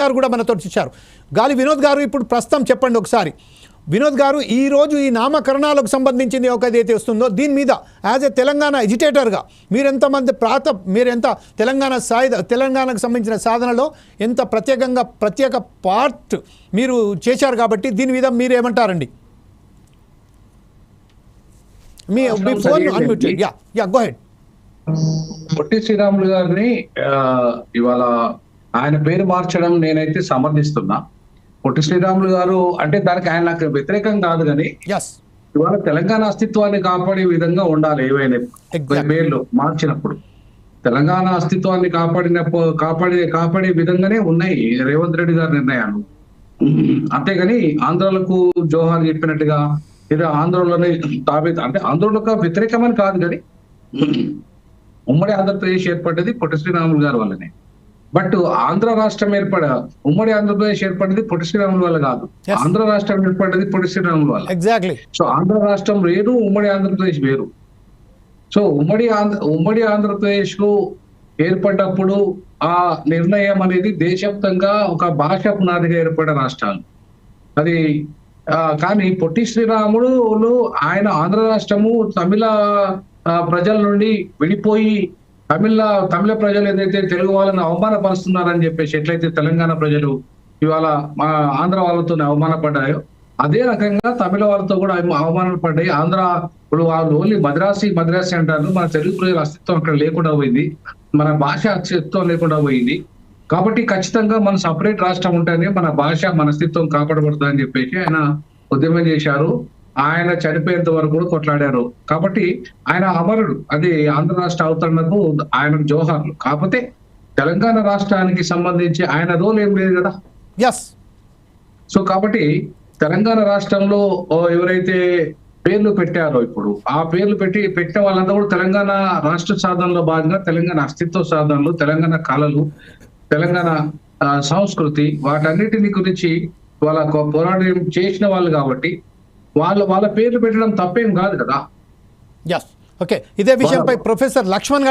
గారు కూడా మనతో ఇచ్చారు గాలి వినోద్ గారు ఇప్పుడు ప్రస్తుతం చెప్పండి ఒకసారి. వినోద్ గారు ఈ రోజు ఈ నామకరణాలకు సంబంధించింది ఒక ఏదైతే వస్తుందో దీని మీద యాజ్ ఎ తెలంగాణ ఎడ్యుటేటర్గా మీరు ఎంతమంది ప్రాత మీరు ఎంత తెలంగాణ సాయుధ తెలంగాణకు సంబంధించిన సాధనలో ఎంత ప్రత్యేకంగా ప్రత్యేక పార్ట్ మీరు చేశారు కాబట్టి దీని మీద మీరు ఏమంటారండి మీ మీ phone unmute? Yeah yeah go ahead Potti Sriramulu గారిని ఇవాళ ఆయన పేరు మార్చడం నేనైతే సమర్థిస్తున్నా. పొట్టి శ్రీరాములు గారు అంటే దానికి ఆయన నాకు వ్యతిరేకం కాదు కానీ ఇవాళ తెలంగాణ అస్తిత్వాన్ని కాపాడే విధంగా ఉండాలి ఏవైనా. పేర్లు మార్చినప్పుడు. తెలంగాణ అస్తిత్వాన్ని కాపాడినప్పుడు కాపాడే కాపాడే విధంగానే ఉన్నాయి రేవంత్ రెడ్డి గారి నిర్ణయాలు. అంతేగాని ఆంధ్రులకు జోహార్ చెప్పినట్టుగా లేదా ఆంధ్రలోనే తాబే అంటే ఆంధ్రులకు వ్యతిరేకమని కాదు కానీ ఉమ్మడి ఆంధ్రప్రదేశ్ ఏర్పడ్డది పొట్టి శ్రీరాములు గారి వల్లనే. బట్ ఆంధ్ర రాష్ట్రం ఏర్పడ ఉమ్మడి ఆంధ్రప్రదేశ్ ఏర్పడ్డది పొట్టి శ్రీరాముల వల్ల కాదు. ఆంధ్ర రాష్ట్రం ఏర్పడ్డది పొట్టి శ్రీరాముల వల్ల. ఎగ్జాక్ట్లీ సో ఆంధ్ర రాష్ట్రం వేరు ఉమ్మడి ఆంధ్రప్రదేశ్ వేరు. సో ఉమ్మడి ఆంధ్ర ఉమ్మడి ఆంధ్రప్రదేశ్కు ఏర్పడ్డప్పుడు ఆ నిర్ణయం అనేది దేశవ్యాప్తంగా ఒక భాష పునాదిగా ఏర్పడిన రాష్ట్రాలు. అది కానీ పొట్టి శ్రీరాముడు ఆయన ఆంధ్ర రాష్ట్రము తమిళ ప్రజల నుండి విడిపోయి తమిళ తమిళ ప్రజలు ఏదైతే తెలుగు వాళ్ళని అవమానపరుస్తున్నారని చెప్పేసి ఎట్లయితే తెలంగాణ ప్రజలు ఇవాళ మా ఆంధ్ర వాళ్ళతో అవమానపడ్డాయో అదే రకంగా తమిళ వాళ్ళతో కూడా అవ- అవమానాలు పడ్డాయి. ఆంధ్ర ఇప్పుడు వాళ్ళు ఓన్లీ మద్రాసి మద్రాసి అంటారు. మన తెలుగు ప్రజల అస్తిత్వం అక్కడ లేకుండా పోయింది. మన భాష అస్తిత్వం లేకుండా పోయింది. కాబట్టి ఖచ్చితంగా మన సపరేట్ రాష్ట్రం ఉంటేనే మన భాష మన అస్తిత్వం కాపాడబడుతుందని చెప్పేసి ఆయన ఉద్యమం చేశారు. ఆయన చనిపోయేంత వరకు కూడా కొట్లాడారు. కాబట్టి ఆయన అమరుడు. అది ఆంధ్ర రాష్ట్ర అవతరణకు ఆయనకు జోహార్లు కాకపోతే తెలంగాణ రాష్ట్రానికి సంబంధించి ఆయన రోల్ ఏం లేదు కదా. ఎస్ సో కాబట్టి తెలంగాణ రాష్ట్రంలో ఎవరైతే పేర్లు పెట్టారో ఇప్పుడు ఆ పేర్లు పెట్టి పెట్టిన వాళ్ళంతా కూడా తెలంగాణ రాష్ట్ర సాధనలో భాగంగా తెలంగాణ అస్తిత్వ సాధనలు తెలంగాణ కళలు తెలంగాణ సంస్కృతి వాటన్నిటిని గురించి వాళ్ళ పోరాటం చేసిన వాళ్ళు కాబట్టి వాళ్ళ వాళ్ళ పేర్లు పెట్టడం తప్పేం కాదు కదా. ఓకే ఇదే విషయంపై ప్రొఫెసర్ లక్ష్మణ్ గారు